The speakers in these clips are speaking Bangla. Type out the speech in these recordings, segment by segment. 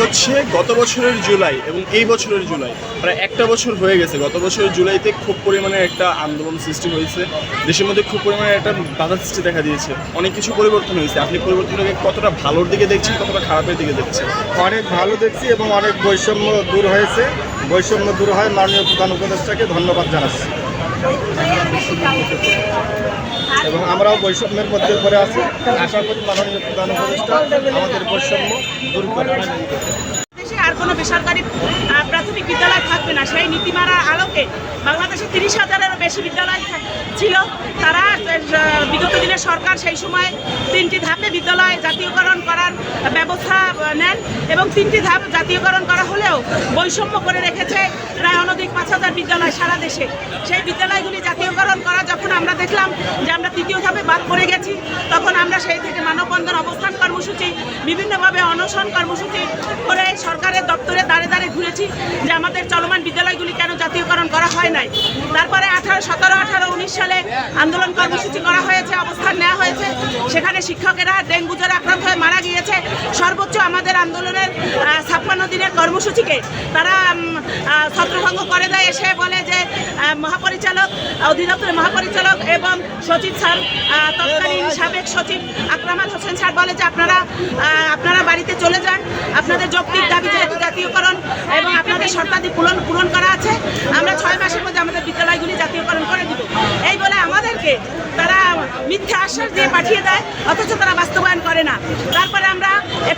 হচ্ছে, গত বছরের জুলাই এবং এই বছরের জুলাই, প্রায় একটা বছর হয়ে গেছে। গত বছরের জুলাইতে খুব পরিমাণে একটা আন্দোলন সৃষ্টি হয়েছে। দেশের মধ্যে খুব পরিমাণে একটা বাধা সৃষ্টি দেখা দিয়েছে। অনেক কিছু পরিবর্তন হয়েছে। আপনি পরিবর্তনটাকে কতটা ভালোর দিকে দেখছেন, কতটা খারাপের দিকে দেখছেন? অনেক ভালো দেখছি এবং অনেক বৈষম্য দূর হয়েছে। বৈষম্য দূর হয় মাননীয় প্রধান উপদেষ্টাকে ধন্যবাদ জানাচ্ছি। এবং আমরাও বৈষম্যের মধ্যে পড়ে আছি। আশা করি মাননীয় প্রধান উপদেষ্টা আমাদের বৈষম্য দূর করে আর কোনো বেসরকারি প্রাথমিক বিদ্যালয় থাকবে না। সেই নীতিমালার আলোকে বাংলাদেশে তিরিশ হাজারেরও বেশি বিদ্যালয় ছিল। তারা বিগত দিনে সরকার সেই সময় তিনটি ধাপে বিদ্যালয় জাতীয়করণ করার ব্যবস্থা নেন এবং তিনটি ধাপ জাতীয়করণ করা হলেও বৈষম্য করে রেখেছে প্রায় অনধিক পাঁচ হাজার বিদ্যালয় সারা দেশে। সেই বিদ্যালয়গুলি জাতীয়করণ করা যখন আমরা দেখলাম যে আমরা তৃতীয় ধাপে বাদ পড়ে গেছি, তখন আমরা সেই থেকে মানববন্ধন অবস্থান কর্মসূচি, বিভিন্নভাবে অনশন কর্মসূচি করে দাঁড়ে যে আমাদের চলমান বিদ্যালয়গুলি কেন জাতীয়করণ করা হয় নাই। তারপরে আঠারো, সতেরো, আঠারো, উনিশ সালে আন্দোলন কর্মসূচি করা হয়েছে, অবস্থান নেওয়া হয়েছে। সেখানে শিক্ষকেরা ডেঙ্গু জ্বরে আক্রান্ত হয়ে মারা গিয়েছে। সর্বোচ্চ আমাদের আন্দোলনের ছাপ্পান্ন দিনের কর্মসূচিকে তারা ছত্রভঙ্গ করে দেয়। এসে বলে যে মহাপরিচালক, অধিদপ্তরের মহাপরিচালক এবং সচিব স্যার তৎকালীন সাবেক সচিব আকরামাল হোসেন স্যার বলে যে, আপনারা আপনারা বাড়িতে চলে যান। আপনাদের যৌক্তিক দাবি যেহেতু জাতীয়করণ এবং আপনাদের শর্তাদি পূরণ পূরণ করা আছে। আমরা ছয় মাসের মধ্যে আমাদের বিদ্যালয়গুলি জাতীয়করণ করে দিব। এই বলে আমাদেরকে তারা মিথ্যা আশ্বাস দিয়ে পাঠিয়ে দেয়, অথচ তারা বাস্তবায়ন করে না।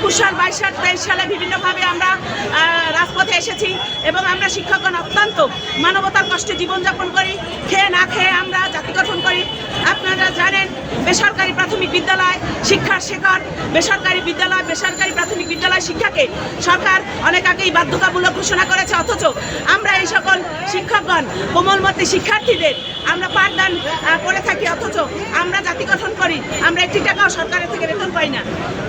একুশ সাল বাইশ সাল তেইশ সালে বিভিন্নভাবে আমরা রাজপথে এসেছি এবং আমরা শিক্ষকগণ অত্যন্ত মানবতার কষ্টে জীবনযাপন করি। খেয়ে না খেয়ে আমরা জাতি গঠন করি। আপনারা জানেন, বেসরকারি প্রাথমিক বিদ্যালয় শিক্ষার শেখর বেসরকারি বিদ্যালয়, বেসরকারি প্রাথমিক বিদ্যালয় শিক্ষাকে সরকার অনেক আগেই বাধ্যতামূলক ঘোষণা করেছে। অথচ আমরা এই সকল শিক্ষকগণ, কোমলমতি শিক্ষার্থীদের আমরা পাঠদান করে থাকি। অথচ আমরা করি, আমরা একটি টাকাও সরকারের থেকে বেতন পাই না।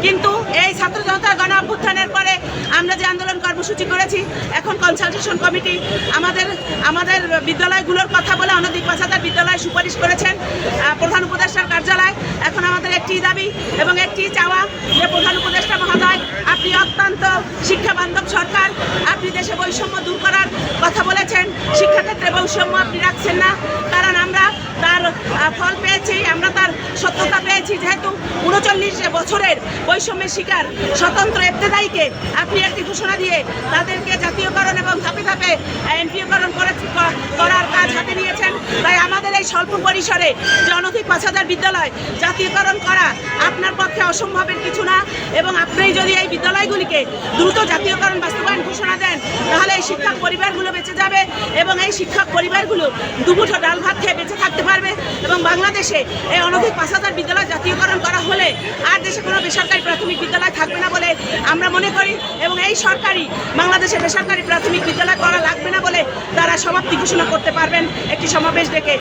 কিন্তু এই ছাত্র জনতার গণ অভ্যুত্থানের পরে আমরা যে আন্দোলন কর্মসূচি করেছি, এখন কনসালটেশন কমিটি আমাদের আমাদের বিদ্যালয়গুলোর কথা বলে অনধিক হাজার বিদ্যালয় সুপারিশ করেছেন প্রধান উপদেষ্টার কার্যালয়। এখন আমাদের একটি দাবি এবং একটি চাওয়া যে প্রধান উপদেষ্টা মহোদয়, আপনি অত্যন্ত শিক্ষা বান্ধব সরকার, আপনি দেশে বৈষম্য দূর করার কথা বলেছেন, শিক্ষাক্ষেত্রে বৈষম্য আপনি রাখছেন না, কারণ আমরা তার যেহেতু উনচল্লিশ বছরের বৈষম্যের শিকার স্বতন্ত্র এফতেদায়ীকে আপনি একটি ঘোষণা দিয়ে তাদেরকে জাতীয়করণ এবং ধাপে ধাপে এমপিওকরণ করে করার কাজ হাতে নিয়েছেন। তাই আমাদের এই স্বল্প পরিসরে যে পাঁচ হাজার বিদ্যালয় জাতীয়করণ করা আপনার পক্ষে অসম্ভবের কিছু না। এবং আপনি যদি এই বিদ্যালয়গুলিকে দ্রুত জাতীয়করণ বাস্তবায়ন ঘোষণা দেন, তাহলে এই শিক্ষক পরিবারগুলো বেঁচে যাবে এবং এই শিক্ষক পরিবারগুলো দুমুঠো ডাল ভাত খেয়ে বেঁচে থাকতে পারবে। এবং বাংলাদেশে এই অনধিক পাঁচ হাজার বিদ্যালয় জাতীয়করণ করা হলে আর দেশে কোনো বেসরকারি প্রাথমিক বিদ্যালয় থাকবে না বলে আমরা মনে করি। এবং এই সরকারি বাংলাদেশে বেসরকারি প্রাথমিক বিদ্যালয় করা লাগবে না বলে তারা সমাপ্তি ঘোষণা করতে পারবেন। একটি সমাবেশ ডেকে